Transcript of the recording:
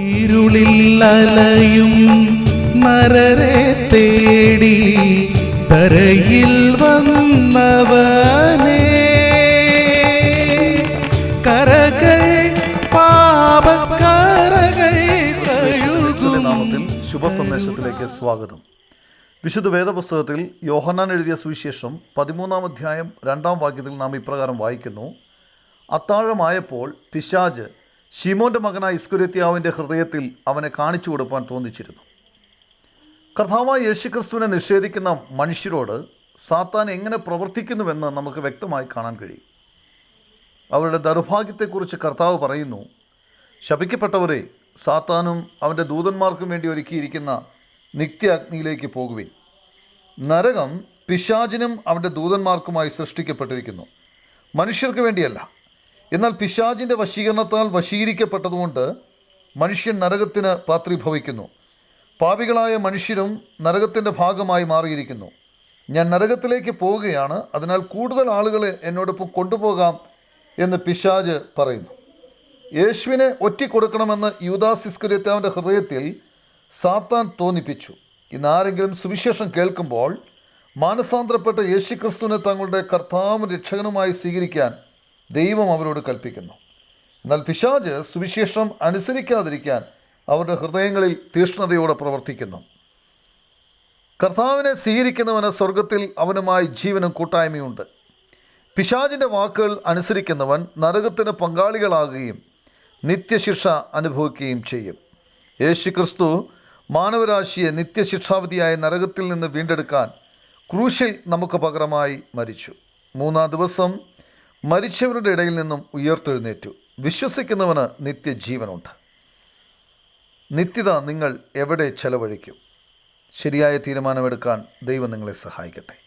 ഇരുളിൽ അലയും നരരെ തേടി തരയിൽ വന്നവനേ. കരകൾ പാപക്കരകൾ നാമത്തിൽ ശുഭസന്ദേശത്തിലേക്ക് സ്വാഗതം. വിശുദ്ധ വേദപുസ്തകത്തിൽ യോഹന്നാൻ എഴുതിയ സുവിശേഷം പതിമൂന്നാം അധ്യായം രണ്ടാം വാക്യത്തിൽ നാം ഇപ്രകാരം വായിക്കുന്നു. അത്താഴമായപ്പോൾ പിശാജ് ഷിമോന്റെ മകനായ ഇസ്കുരത്യാവിന്റെ ഹൃദയത്തിൽ അവനെ കാണിച്ചു കൊടുക്കാൻ തോന്നിച്ചിരുന്നു. കർത്താവായ യേശുക്രിസ്തുവിനെ നിഷേധിക്കുന്ന മനുഷ്യരോട് സാത്താൻ എങ്ങനെ പ്രവർത്തിക്കുന്നുവെന്ന് നമുക്ക് വ്യക്തമായി കാണാൻ കഴിയും. അവരുടെ ദൗർഭാഗ്യത്തെക്കുറിച്ച് കർത്താവ് പറയുന്നു ശപിക്കപ്പെട്ടവരെ സാത്താനും അവന്റെ ദൂതന്മാർക്കും വേണ്ടി ഒരുക്കിയിരിക്കുന്ന നിത്യ അഗ്നിയിലേക്ക് പോകുവിൻ. നരകം പിശാചിനും അവന്റെ ദൂതന്മാർക്കുമായി സൃഷ്ടിക്കപ്പെട്ടിരിക്കുന്നു. മനുഷ്യർക്ക് വേണ്ടിയല്ല എന്നാൽ പിശാജിന്റെ വശീകരണത്താൽ വശീകരിക്കപ്പെട്ടതുകൊണ്ട് മനുഷ്യൻ നരകത്തിന് പാത്രീഭവിക്കുന്നു. പാപികളായ മനുഷ്യരും നരകത്തിന്റെ ഭാഗമായി മാറിയിരിക്കുന്നു. ഞാൻ നരകത്തിലേക്ക് പോവുകയാണ് അതിനാൽ കൂടുതൽ ആളുകളെ എന്നോടൊപ്പം കൊണ്ടുപോകാം എന്ന് പിശാജ് പറയുന്നു. യേശുവിനെ ഒറ്റിക്കൊടുക്കണമെന്ന് യൂദാസിസ്കുര്യത്താവിന്റെ ഹൃദയത്തിൽ സാത്താൻ തോന്നിപ്പിച്ചു. ഇന്ന് ആരെങ്കിലും സുവിശേഷം കേൾക്കുമ്പോൾ മാനസാന്തരപ്പെട്ട യേശുക്രിസ്തുവിനെ തങ്ങളുടെ കർത്താവും രക്ഷകനുമായി സ്വീകരിക്കാൻ ദൈവം അവരോട് കൽപ്പിക്കുന്നു. എന്നാൽ പിശാജ് സുവിശേഷം അനുസരിക്കാതിരിക്കാൻ അവരുടെ ഹൃദയങ്ങളിൽ തീഷ്ണതയോടെ പ്രവർത്തിക്കുന്നു. കർത്താവിനെ സ്വീകരിക്കുന്നവന് സ്വർഗത്തിൽ അവനുമായി ജീവനും കൂട്ടായ്മയുണ്ട്. പിശാജിന്റെ വാക്കുകൾ അനുസരിക്കുന്നവൻ നരകത്തിന് പങ്കാളികളാകുകയും നിത്യശിക്ഷ അനുഭവിക്കുകയും ചെയ്യും. യേശു ക്രിസ്തു മാനവരാശിയെ നിത്യശിക്ഷാവിധിയായ നരകത്തിൽ നിന്ന് വീണ്ടെടുക്കാൻ ക്രൂശിൽ നമുക്ക് പകരമായി മരിച്ചു. മൂന്നാം ദിവസം മരിച്ചവരുടെ ഇടയിൽ നിന്നും ഉയർത്തെഴുന്നേറ്റു. വിശ്വസിക്കുന്നവന് നിത്യജീവനുണ്ട്. നിത്യത നിങ്ങൾ എവിടെ ചെലവഴിക്കും? ശരിയായ തീരുമാനമെടുക്കാൻ ദൈവം നിങ്ങളെ സഹായിക്കട്ടെ.